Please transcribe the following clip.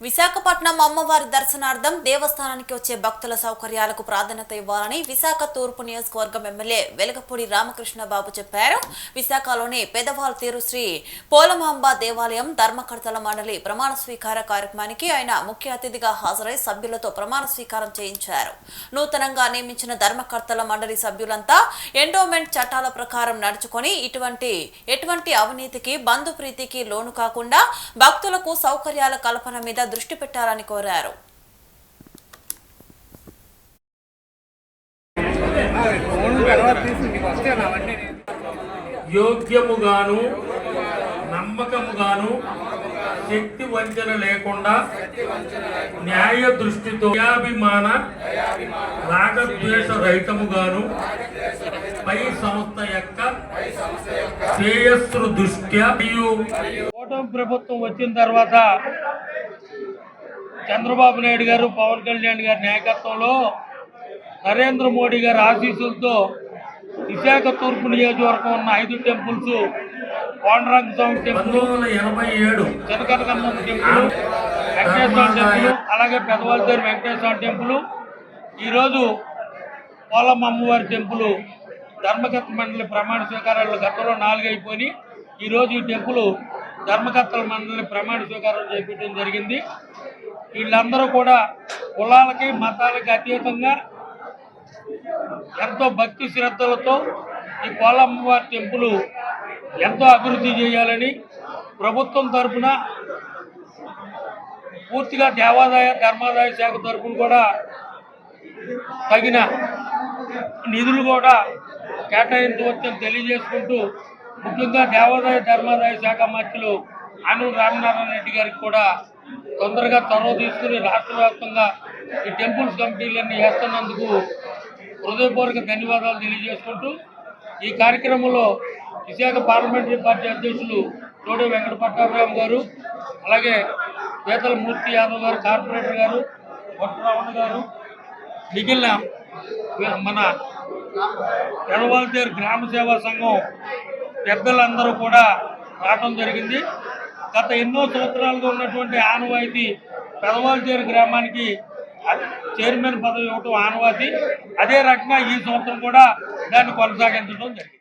విశాఖపట్నం అమ్మవారి దర్శనార్థం దేవస్థానానికి వచ్చే భక్తుల సౌకర్యాలకు ప్రాధాన్యత ఇవ్వాలని విశాఖ తూర్పు నియోజకవర్గం ఎమ్మెల్యే వెలగపూడి రామకృష్ణ బాబు చెప్పారు. విశాఖలోని పెదవాల్ తీరు శ్రీ పోలమాంబ దేవాలయం ధర్మకర్తల మండలి ప్రమాణ స్వీకార కార్యక్రమానికి ఆయన ముఖ్య అతిథిగా హాజరై సభ్యులతో ప్రమాణ స్వీకారం చేయించారు. నూతనంగా నియమించిన ధర్మకర్తల మండలి సభ్యులంతా ఎండోమెంట్ చట్టాల ప్రకారం నడుచుకొని ఇటువంటి ఎటువంటి అవినీతికి బంధు ప్రీతికి లోను కాకుండా భక్తులకు సౌకర్యాల కల్పన మీద దృష్టి పెట్టాలని కోరారు. యోగ్యముగాను నమ్మకముగాను శక్తి వంచన లేకుండా న్యాయ దృష్టితో దయాభిమాన రాగద్వేష రహితముగాను పై సంస్థ యొక్క శ్రేయస్సు దృష్ట్యా మరియు ప్రభుత్వం వచ్చిన తర్వాత చంద్రబాబు నాయుడు గారు పవన్ కళ్యాణ్ గారి నాయకత్వంలో నరేంద్ర మోడీ గారి ఆశీస్సులతో విశాఖ తూర్పు నియోజకవర్గం ఉన్న ఐదు టెంపుల్స్ కోండరంగ స్వామి టెంపుల్ ఎనభై ఏడు. చెనకటకమ్మ టెంపుల్ వెంకటేశ్వర టెంపుల్ అలాగే పెదవాళ్ళ వెంకటేశ్వర టెంపుల్. ఈరోజు పోలమ్మ అమ్మవారి టెంపుల్ ధర్మకర్త మండలి ప్రమాణ స్వీకారాలు గతంలో నాలుగు అయిపోయి ఈరోజు ఈ టెంపుల్ ధర్మకర్తల మండలి ప్రమాణ స్వీకారం చేపట్టడం జరిగింది. వీళ్ళందరూ కూడా కులాలకి మతాలకి అతీతంగా ఎంతో భక్తి శ్రద్ధలతో ఈ కోలమ్మవారి టెంపుల్ ఎంతో అభివృద్ధి చేయాలని ప్రభుత్వం తరఫున పూర్తిగా దేవాదాయ ధర్మాదాయ శాఖ తరఫున కూడా తగిన నిధులు కూడా కేటాయించవచ్చని తెలియజేసుకుంటూ ముఖ్యంగా దేవాదాయ ధర్మాదాయ శాఖ మంత్రులు ఆనూరు రామనారాయణ రెడ్డి గారికి కూడా తొందరగా చొరవ తీసుకుని రాష్ట్ర వ్యాప్తంగా ఈ టెంపుల్స్ కమిటీలన్నీ వేస్తున్నందుకు హృదయపూర్వక ధన్యవాదాలు తెలియజేసుకుంటూ ఈ కార్యక్రమంలో విశాఖ పార్లమెంటరీ పార్టీ అధ్యక్షులు చోడే వెంకట పట్టాభిరామ్ గారు అలాగే పీతల మూర్తి యాదవ్ గారు కార్పొరేటర్ గారు కొట్టరావణ గారు మిగిలిన మన ఎడవాల్తేరు గ్రామ సేవా సంఘం పెద్దలందరూ కూడా రావడం జరిగింది. గత ఎన్నో సంవత్సరాలుగా ఉన్నటువంటి ఆనవాయితీ పెదవాలచేరు గ్రామానికి చైర్మన్ పదవి ఇవ్వటం ఆనవాయితీ. అదే రకంగా ఈ సంవత్సరం కూడా దాన్ని కొనసాగించడం జరిగింది.